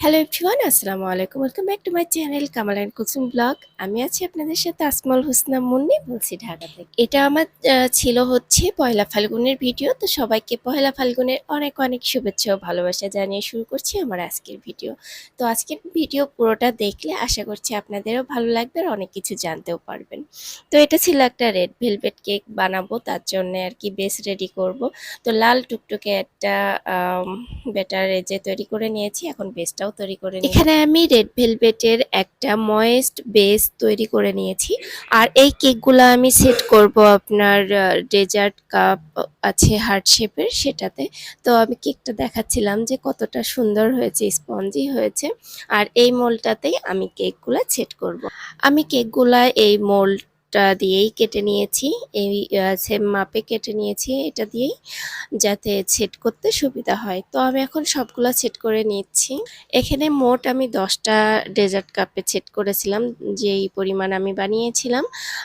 Hello everyone আসসালামু আলাইকুম welcome back to my channel Kamal and Kusum blog আমি আছি আপনাদের সাথে আসমল হোসনা মুন্নি, বলছি ঢাকা থেকে। এটা আমার ছিল হচ্ছে পয়লা ফাল্গুনের ভিডিও, তো সবাইকে পয়লা ফাল্গুনের অনেক অনেক শুভেচ্ছা ও ভালোবাসা জানিয়ে শুরু করছি আমার আজকের ভিডিও। তো আজকের ভিডিও পুরোটা দেখলে আশা করছি আপনাদেরও ভালো লাগবে আর অনেক কিছু জানতেও পারবেন। তো এটা ছিল একটা রেড ভেলভেট কেক বানাবো, তার জন্য আর কি বেস রেডি করব। তো লাল টুকটুকে একটা ব্যাটার যে তৈরি করে নিয়েছি, এখন বেসটাও তৈরি করে এখানে আমি রেড ভেলভেটের একটা ময়েস্ট বেস তৈরি করে নিয়েছি। আর এই কেকগুলো আমি সেট করব আপনার ডেজার্ট কাপ আছে হার্ট শেপের সেটাতে। তো আমি কেকটা দেখাচ্ছিলাম যে কতটা সুন্দর হয়েছে, স্পঞ্জি হয়েছে। আর এই মোলটাতেই আমি কেকগুলো সেট করব। আমি কেকগুলা এই মোল্ডটা দিয়েই কেটে নিয়েছি। এই সেম মাপে কেটে নিয়েছি এটা দিয়েই যাতে সেট করতে সুবিধা হয়। তো আমি এখন সবগুলা সেট করে নিচ্ছি। এখানে মোট আমি দশটা ডেজার্ট কাপে সেট করেছিলাম, যেই পরিমাণ আমি বানিয়েছিলাম।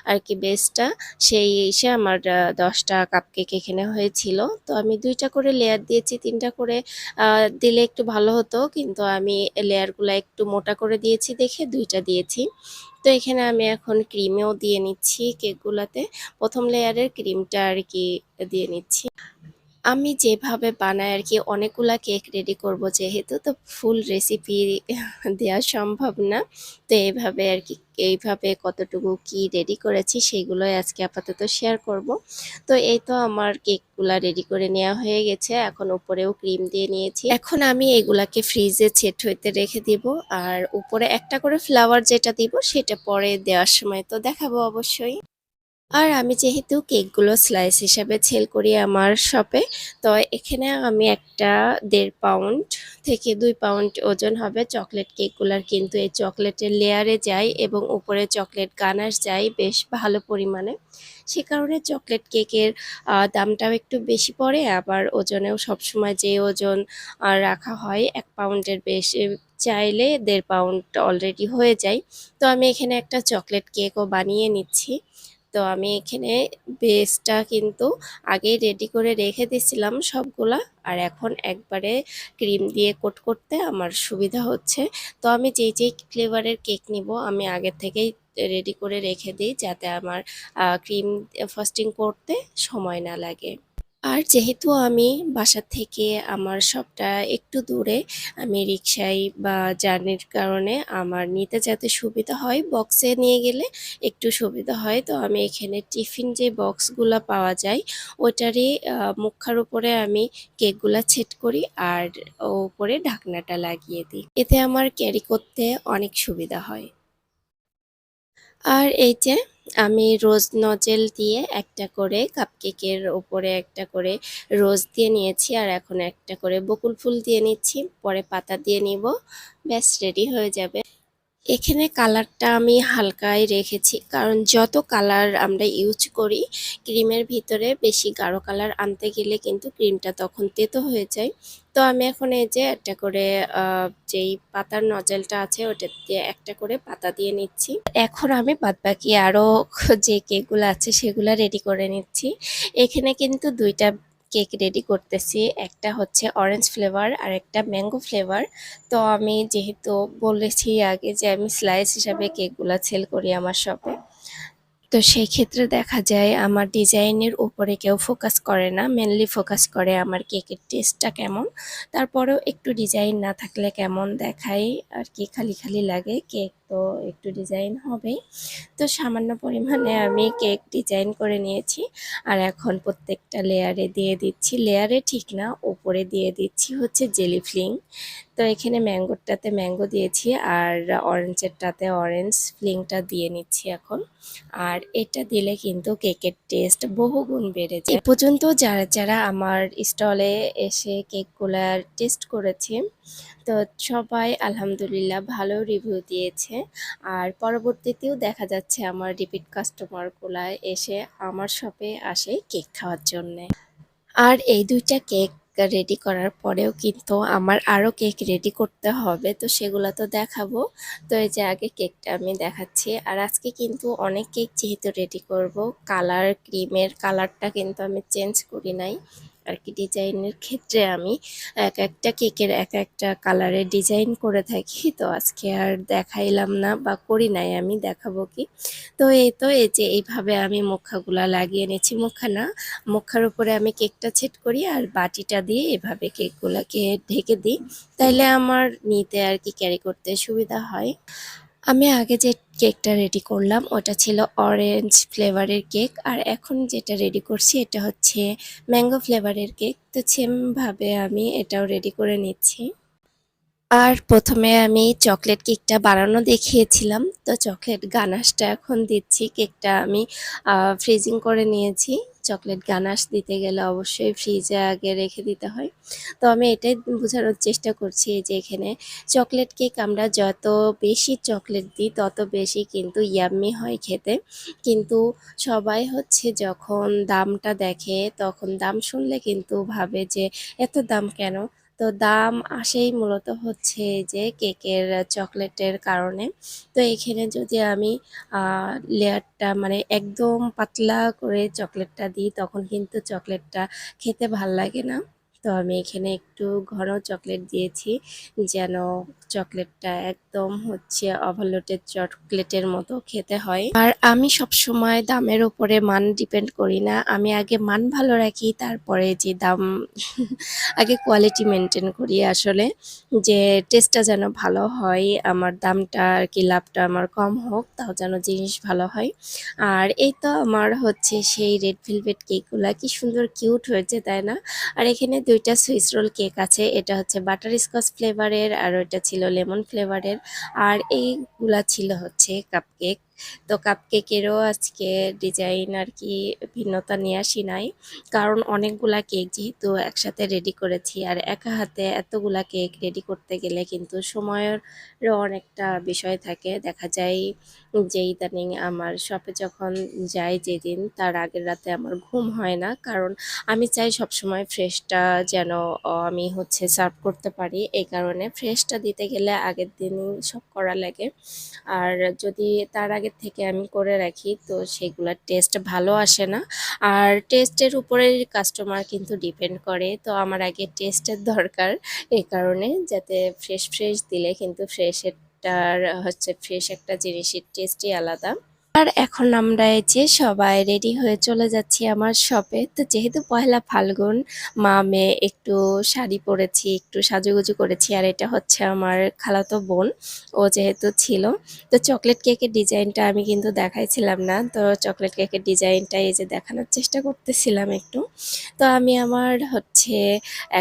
আর কি বেসটা, সেই এসে আমার দশটা কাপ কেক এখানে হয়েছিল। তো আমি দুইটা করে লেয়ার দিয়েছি, তিনটা করে দিলে একটু ভালো হতো। কিন্তু আমি লেয়ারগুলো একটু মোটা করে দিয়েছি দেখে দুইটা দিয়েছি। তো এখানে আমি এখন ক্রিমেও দিয়ে নিচ্ছি কেকগুলাতে প্রথম লেয়ারের ক্রিমটা আর কি দিয়ে নিচ্ছি। আমি যেভাবে বানাই আর কি, অনেকগুলা কেক রেডি করব যেহেতু, তো ফুল রেসিপি দেওয়া সম্ভব না। তো এইভাবে আর কি, এইভাবে কতটুকু কি রেডি করেছি সেইগুলোই আজকে আপাতত শেয়ার করব। তো এই তো আমার কেকগুলা রেডি করে নেওয়া হয়ে গেছে, এখন উপরেও ক্রিম দিয়ে নিয়েছি। এখন আমি এগুলাকে ফ্রিজে সেট হইতে রেখে দিব, আর উপরে একটা করে ফ্লাওয়ার যেটা দিব, সেটা পরে দেওয়ার সময় তো দেখাবো অবশ্যই। আর আমি যেহেতু কেকগুলো স্লাইস হিসাবে সেল করি আমার শপে তো এখানে আমি একটা দেড় পাউন্ড থেকে দুই পাউন্ড ওজন হবে চকলেট কেকগুলার। কিন্তু এই চকলেটের লেয়ারে যায় এবং উপরে চকলেট গানার যায় বেশ ভালো পরিমাণে। সে কারণে চকলেট কেকের দামটাও একটু বেশি পড়ে, আবার ওজনেও সবসময় যে ওজন রাখা হয় এক পাউন্ডের বেশি চাইলে দেড় পাউন্ড অলরেডি হয়ে যায়। তো আমি এখানে একটা চকলেট কেকও বানিয়ে নিচ্ছি। তো আমি এখানে বেসটা কিন্তু আগেই রেডি করে রেখে দিছিলাম সবগুলা। আর এখন একবারে ক্রিম দিয়ে কোট করতে আমার সুবিধা হচ্ছে। তো আমি যেই যেই ফ্লেভারের কেক নিব, আমি আগের থেকেই রেডি করে রেখে দিই যাতে আমার ক্রিম ফাস্টিং করতে সময় না লাগে। আর যেহেতু আমি বাসা থেকে আমার সবটা একটু দূরে, আমি রিক্সায় বা জার্নির কারণে আমার নিতে যাতে সুবিধা হয়। বক্সে নিয়ে গেলে একটু সুবিধা হয়। তো আমি এখানে টিফিন যে বক্সগুলো পাওয়া যায়, ওটারই মুখার উপরে আমি কেকগুলা ছেট করি আর উপরে ঢাকনাটা লাগিয়ে দিই। এতে আমার ক্যারি করতে অনেক সুবিধা হয়। আর এই যে আমি রোজ নজেল দিয়ে একটা করে কাপকেকের ওপরে একটা করে রোজ দিয়ে নিয়েছি আর এখন একটা করে বকুল ফুল দিয়ে নিচ্ছি। পরে পাতা দিয়ে নিব। ব্যাস রেডি হয়ে যাবে। এখানে কালারটা আমি হালকাই রেখেছি, কারণ যত কালার আমরা ইউজ করি, ক্রিমের ভিতরে বেশি গাঢ় কালার আনতে গেলে কিন্তু ক্রিমটা তখন তেতো হয়ে যায়। তো আমি এখন এই যে একটা করে যেই পাতার নজেলটা আছে, ওটা দিয়ে একটা করে পাতা দিয়ে নিচ্ছি। এখন আমি বাদবাকি আরও যে কেকগুলো আছে, সেগুলো রেডি করে নিচ্ছি। এখানে কিন্তু দুইটা কেক রেডি করতেছি। একটা হচ্ছে অরেঞ্জ ফ্লেভার আর একটা ম্যাঙ্গো ফ্লেভার তো আমি যেহেতু বলেছি আগে যে আমি স্লাইস হিসাবে কেকগুলো সেল করি আমার শপে তো সেই ক্ষেত্রে দেখা যায় আমার ডিজাইনের উপরে কেউ ফোকাস করে না মেনলি ফোকাস করে আমার কেকের টেস্টটা কেমন। তারপরেও একটু ডিজাইন না থাকলে কেমন দেখায়, আর কি খালি খালি লাগে কেক। তো একটু ডিজাইন হবেই তো সামান্য পরিমাণে আমি কেক ডিজাইন করে নিয়েছি। আর এখন প্রত্যেকটা লেয়ারে দিয়ে দিচ্ছি। লেয়ারে ঠিক না উপরে দিয়ে দিচ্ছি হচ্ছে জেলি ফ্লিং তো এখানে ম্যাঙ্গোরটাতে ম্যাঙ্গো দিয়েছি আর অরেঞ্জেরটাতে অরেঞ্জ ফ্লিংটা দিয়ে নিচ্ছি এখন। আর এটা দিলে কিন্তু কেকের টেস্ট বহুগুণ বেড়ে যায়। এ পর্যন্ত যারা যারা আমার স্টলে এসে কেকগুলার টেস্ট করেছে তো সবাই আলহামদুলিল্লাহ ভালো রিভিউ দিয়েছে। আর পরবর্তীতেও দেখা যাচ্ছে আমার রিপিট কাস্টমারগুলা এসে আমার শপে আসে কেক খাওয়ার জন্যে। আর এই দুইটা কেক রেডি করার পরেও কিন্তু আমার আরও কেক রেডি করতে হবে, তো সেগুলো তো দেখাবো। তো এই যে আগে কেকটা আমি দেখাচ্ছি, আর আজকে কিন্তু অনেক কেক যেহেতু রেডি করব কালার ক্রিমের কালারটা কিন্তু আমি চেঞ্জ করি নাই। আর কি ডিজাইনের ক্ষেত্রে আমি এক একটা কেকের এক একটা কালারের ডিজাইন করে থাকি। তো আজকে আর দেখাইলাম না বা করি নাই, আমি দেখাবো কি? তো এই তো, এই যে এইভাবে আমি মুখাগুলা লাগিয়ে নিয়েছি মুখা না, মুখার উপরে আমি কেকটা ছেট করি আর বাটিটা দিয়ে এভাবে কেকগুলাকে ঢেকে দিই। তাইলে আমার নিতে আর কি ক্যারি করতে সুবিধা হয়। আমি আগে যে কেকটা রেডি করলাম। ওটা ছিল অরেঞ্জ ফ্লেভারের কেক। আর এখন যেটা রেডি করছি, এটা হচ্ছে ম্যাঙ্গো ফ্লেভারের কেক। তো সেমভাবে আমি এটাও রেডি করে নিচ্ছি। আর প্রথমে আমি চকলেট কেকটা বানানো দেখিয়েছিলাম। তো চকলেট গানাশটা এখন দিচ্ছি। কেকটা আমি ফ্রিজিং করে নিয়েছি। চকলেট গানাশ দিতে গেলে অবশ্যই ফ্রিজে আগে রেখে দিতে হয়। তো আমি এটাই বোঝানোর চেষ্টা করছি যে এখানে চকলেট কেক আমরা যত বেশি চকলেট দিই, তত বেশি কিন্তু ইয়াম্মি হয় খেতে। কিন্তু সবাই হচ্ছে যখন দামটা দেখে, তখন দাম শুনলে কিন্তু ভাবে যে এত দাম কেন? তো দাম আসেই মূলত হচ্ছে যে কেকের চকলেটের কারণে। তো এখানে যদি আমি লেয়ারটা মানে একদম পাতলা করে চকলেটটা দিই, তখন কিন্তু চকলেটটা খেতে ভালো লাগে না। তো আমি এখানে একটু ঘন চকলেট দিয়েছি যেন চকলেটটা একদম হচ্ছে ওভারলোডেড চকলেটের মতো খেতে হয়। আর আমি সব সময় দামের উপরে মান ডিপেন্ড করি না। আমি আগে মান ভালো রাখি, তারপরে যে দাম, আগে কোয়ালিটি মেনটেন করি আসলে। যে টেস্টটা যেন ভালো হয়, আমার দামটা আর কি, লাভটা আমার কম হোক, তাও যেন জিনিস ভালো হয়। আর এই তো আমার হচ্ছে সেই রেড ভেলভেট কেকগুলা কি সুন্দর কিউট হয়েছে, তাই না? আর এখানে দুইটা সুইস রোল কেক আছে, এটা হচ্ছে বাটার স্কচ ফ্লেভারের আর ওইটা ছিল লেমন ফ্লেভারের আর এইগুলা ছিল হচ্ছে কাপ কেক তো কাপ কেকেরও আজকে ডিজাইন আর কি ভিন্নতা নিয়ে আসি নাই। কারণ অনেকগুলা কেক যেহেতু একসাথে রেডি করেছি, আর একা হাতে এতগুলা কেক রেডি করতে গেলে কিন্তু সময়েরও অনেকটা বিষয় থাকে। দেখা যায় যে ইদানিং আমার শপে যখন যাই যেদিন, তার আগের রাতে আমার ঘুম হয় না। কারণ আমি চাই সবসময় ফ্রেশটা যেন আমি হচ্ছে সার্ভ করতে পারি। এই কারণে ফ্রেশটা দিতে গেলে আগের দিনই সব করা লাগে। আর যদি তার আগের থেকে আমি করে রাখি, তো সেগুলার টেস্ট ভালো আসে না। আর টেস্টের উপরে কাস্টমার কিন্তু ডিপেন্ড করে, তো আমার আগে টেস্টের দরকার এই কারণে, যাতে ফ্রেশ ফ্রেশ দিলে কিন্তু ফ্রেশের টার হচ্ছে ফ্রেশ একটা জিনিসের টেস্টই আলাদা। আর এখন আমরা এই যে সবাই রেডি হয়ে চলে যাচ্ছি আমার শপে তো যেহেতু পয়লা ফাল্গুন, মা মেয়ে একটু শাড়ি পরেছি, একটু সাজুগুজু করেছি, আর এটা হচ্ছে আমার খালাতো বোন, ও যেহেতু ছিল। তো চকলেট কেকের ডিজাইনটা আমি কিন্তু দেখাইছিলাম না, তো চকলেট কেকের ডিজাইনটা এই যে দেখানোর চেষ্টা করতেছিলাম একটু। তো আমি আমার হচ্ছে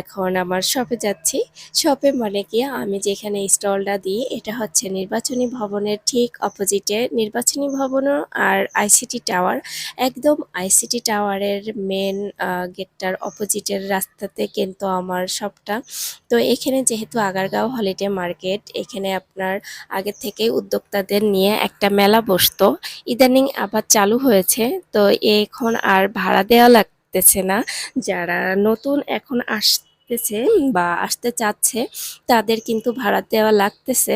এখন আমার শপে যাচ্ছি। শপে মানে কি, আমি যেখানে স্টলটা দিই, এটা হচ্ছে নির্বাচনী ভবনের ঠিক অপোজিটে নির্বাচনী ভবন আর আইসিটি টাওয়ার একদম আইসিটি টাওয়ারের মেন গেটটার অপোজিটের রাস্তাতে কিন্তু আমার শপটা তো এখানে যেহেতু আগারগাঁও হলিডে মার্কেট এখানে আপনার আগে থেকে উদ্যোক্তাদের নিয়ে একটা মেলা বসতো। ইদানিং আবার চালু হয়েছে। তো এখন আর ভাড়া দেওয়া লাগতেছে না। যারা নতুন এখন আস আসতেছে বা আসতে চাচ্ছে, তাদের কিন্তু ভাড়া দেওয়া লাগতেছে।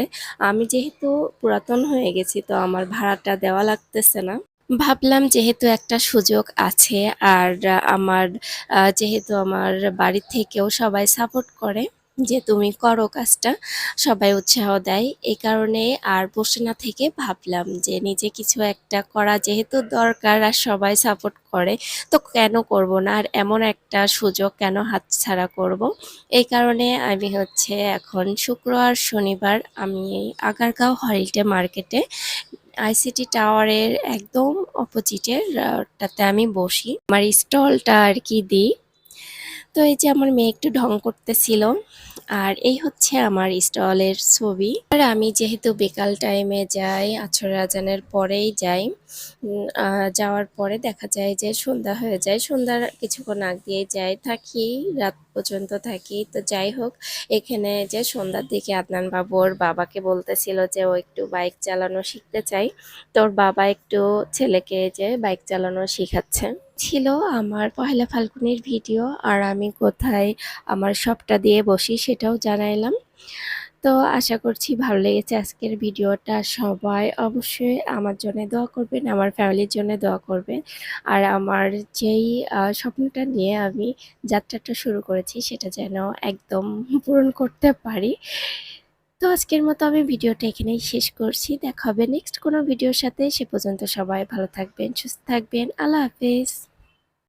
আমি যেহেতু পুরাতন হয়ে গেছি, তো আমার ভাড়াটা দেওয়া লাগতেছে না। ভাবলাম যেহেতু একটা সুযোগ আছে, আর আমার যেহেতু আমার বাড়ি থেকেও সবাই সাপোর্ট করে যে তুমি করো কাজটা, সবাই উৎসাহ দেয়। এই কারণে আর বসে না থেকে ভাবলাম যে নিজে কিছু একটা করা যেহেতু দরকার আর সবাই সাপোর্ট করে, তো কেন করব না? আর এমন একটা সুযোগ কেন হাতছাড়া করব? এই কারণে আমি হচ্ছে এখন শুক্রবার শনিবার আমি আগারগাঁও হলিডে মার্কেটে আইসিটি টাওয়ারের একদম অপোজিটের টাতে আমি বসি। আমার স্টলটা আর কি দিই। তো এই যে আমার মেয়ে একটু ঢং করতেছিল, আর এই হচ্ছে আমার স্টলের ছবি। আর আমি যেহেতু বিকাল টাইমে যাই আছর আজানের পরেই যাই যাওয়ার পরে দেখা যায় যে সন্ধ্যা হয়ে যায়। সন্ধ্যার কিছুক্ষণ আগ দিয়ে যাই, থাকি, রাত পর্যন্ত থাকি। তো যাই হোক, এখানে যে সন্ধ্যার দিকে আদনান বাবুর বাবাকে বলতেছিল যে ও একটু বাইক চালানো শিখতে চাই। তোর বাবা একটু ছেলেকে যে বাইক চালানো শিখাচ্ছে। ছিল আমার পহেলা ফাল্গুনের ভিডিও আর আমি কোথায় আমার সবটা দিয়ে বসি সেটাও জানাইলাম। তো আশা করছি ভালো লেগেছে আজকের ভিডিওটা। সবাই অবশ্যই আমার জন্য দোয়া করবেন, আমার ফ্যামিলির জন্য দোয়া করবেন। আর আমার যেই স্বপ্নটা নিয়ে আমি যাত্রাটা শুরু করেছি সেটা যেন একদম পূরণ করতে পারি। তো আজকের মতো আমি ভিডিওটা এখানেই শেষ করছি। দেখা হবে নেক্সট কোনো ভিডিওর সাথে। সে পর্যন্ত সবাই ভালো থাকবেন, সুস্থ থাকবেন। আল্লাহ হাফেজ।